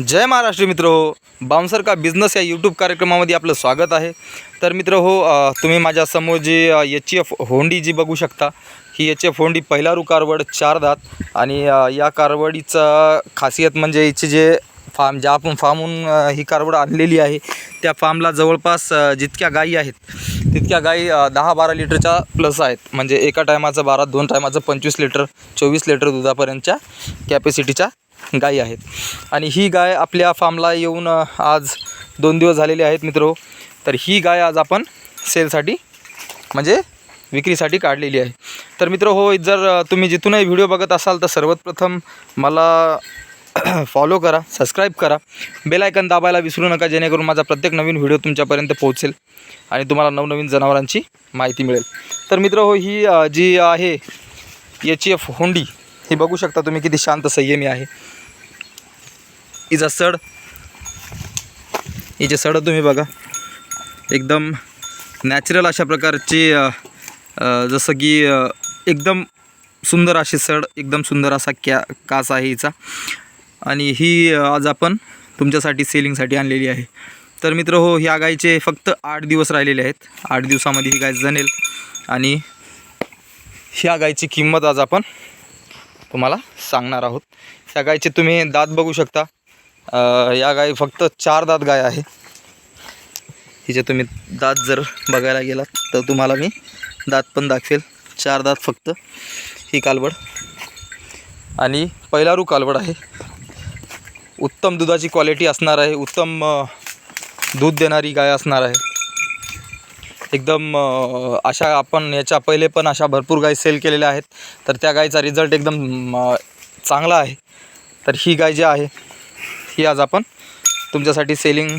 जय महाराष्ट्र मित्र. हो बाउन्सर का बिझनेस या यूट्यूब कार्यक्रमामध्ये आपलं स्वागत आहे. तर मित्र हो तुम्ही माझ्यासमोर जी एच एफ होंडी जी बघू शकता ही एच एफ होंडी पहिला रू कारवड चार दात आणि या कारवडीचं खासियत म्हणजे हिचे जे फार्म ज्या आपण फार्महून ही कारवड आणलेली आहे त्या फार्मला जवळपास जितक्या गायी आहेत तितक्या गायी दहा बारा लिटरच्या प्लस आहेत. म्हणजे एका टायमाचं बारा दोन टायमाचं पंचवीस लिटर चोवीस लिटर दुधापर्यंतच्या कॅपॅसिटीच्या गायी आहेत. आणि ही गाय आपल्या फार्मला येऊन आज दोन दिवस झालेले आहेत मित्र. तर ही गाय आज आपण सेलसाठी म्हणजे विक्रीसाठी काढलेली आहे. तर मित्र हो जर तुम्ही जिथूनही व्हिडिओ बघत असाल तर सर्वप्रथम मला फॉलो करा सबस्क्राईब करा. बेल आयकन दाबायला विसरू नका जेणेकरून माझा प्रत्येक नवीन व्हिडिओ तुमच्यापर्यंत पोहोचेल आणि तुम्हाला नवनवीन जनावरांची माहिती मिळेल. तर मित्र हो ही जी आहे एच एफ होंडी ही बघू शकता तुम्ही किती शांत संयमी आहे. हिचा सड. हिचे सड तुम्ही बघा. एकदम नॅचरल अशा प्रकारची जसं की एकदम सुंदर अशी सड एकदम सुंदर असा क्या कास आहे हिचा. आणि ही आज आपण तुमच्यासाठी सेलिंगसाठी आणलेली आहे. तर मित्र हो ह्या गायीचे फक्त आठ दिवस राहिलेले आहेत. आठ दिवसामध्ये ही गाय जनेल आणि ह्या गायीची किंमत आज आपण तुम्हाला सांगणार आहोत. या गायचे तुम्ही दात बघू शकता. या गाई फक्त चार दात गाय आहे. हिचे तुम्ही दात जर बघायला गेलात तर तुम्हाला मी दात पण दाखवेल. चार दात फक्त. ही कालवड. आणि पहिलारू कालवड आहे. उत्तम दुधाची क्वालिटी असणार आहे. उत्तम दूध देणारी गाय असणार आहे. एकदम अशा आपण याच्या पहिले पण अशा भरपूर गाय सेल केलेल्या आहेत. तर त्या गायचा रिझल्ट एकदम चांगला आहे. तर ही गाय जी आहे ही आज आपण तुमच्यासाठी सेलिंग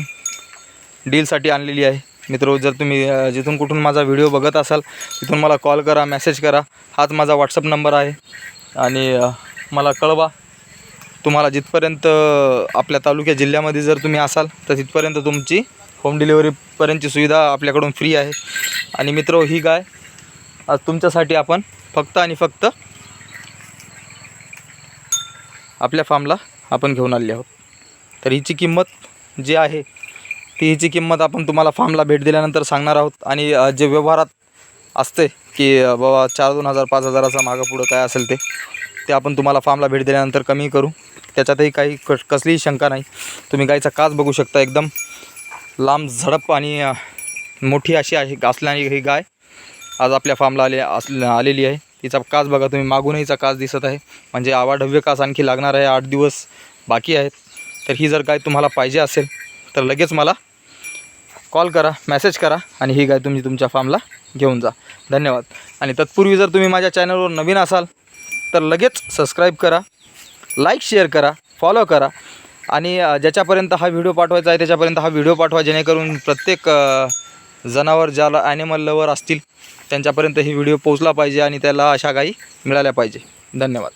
डीलसाठी आणलेली आहे. मित्र जर तुम्ही जिथून कुठून माझा व्हिडिओ बघत असाल तिथून मला कॉल करा मेसेज करा. हाच माझा व्हॉट्सअप नंबर आहे. आणि मला कळवा. तुम्हाला जिथपर्यंत आपल्या तालुक्या जिल्ह्यामध्ये जर तुम्ही असाल तर तिथपर्यंत तुमची होम डिलिव्हरीपर्यंतची सुविधा आपल्याकडून फ्री आहे. आणि मित्र ही गाय आज तुमच्यासाठी आपण फक्त आणि फक्त आपल्या फार्मला आपण घेऊन आले आहोत. तर हिची किंमत जी आहे ती हिची किंमत आपण तुम्हाला फार्मला भेट दिल्यानंतर सांगणार आहोत. आणि जे व्यवहारात असते की बाबा चार दोन हजार पाच हजाराचा मागं पुढं काय असेल ते ते आपण तुम्हाला फार्मला भेट दिल्यानंतर कमी करू. त्याच्यातही काही क कसलीही शंका नाही. तुम्ही गायचा काच बघू शकता एकदम. लांब झडप आणि मोठी अशी आहे असल्याने ही गाय आज आपल्या फार्मला आले अस आलेली आहे. तिचा काच बघा तुम्ही मागूनही हिचा काच दिसत आहे. म्हणजे आवाढव्य कास आणखी लागणार आहे आठ दिवस बाकी आहेत. तर ही जर गाय तुम्हाला पाहिजे असेल तर लगेच मला कॉल करा मेसेज करा आणि ही गाय तुम्ही तुमच्या फार्मला घेऊन जा. धन्यवाद. आणि तत्पूर्वी जर तुम्ही माझ्या चॅनलवर नवीन असाल तर लगेच सबस्क्राईब करा लाईक शेअर करा फॉलो करा. आणि ज्याच्यापर्यंत हा व्हिडिओ पाठवायचा आहे त्याच्यापर्यंत हा व्हिडिओ पाठवा जेणेकरून प्रत्येक जनावर ज्याला ॲनिमल लवर असतील त्यांच्यापर्यंत ही व्हिडिओ पोचला पाहिजे आणि त्याला अशा गायी मिळाल्या पाहिजे. धन्यवाद.